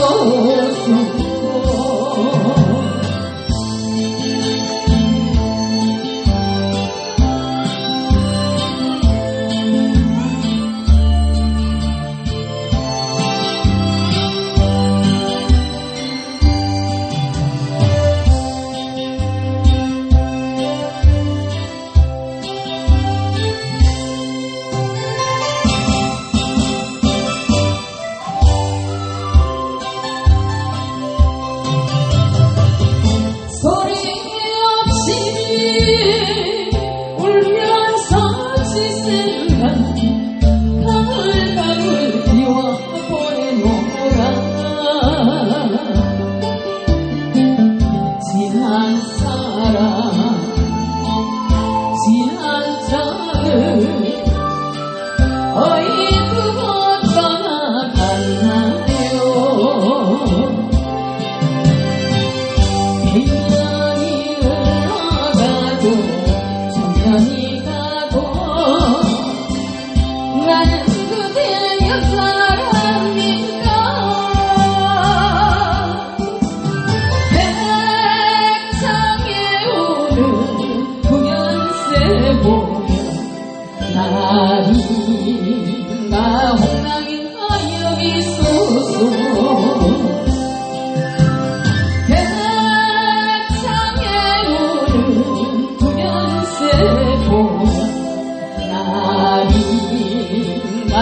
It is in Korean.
coração 사랑 지난 자를 어이구고 떠나갔나요 보면 나인가 홍랑인가 여기 소소. 백창에 오는 구연세 보면 나인가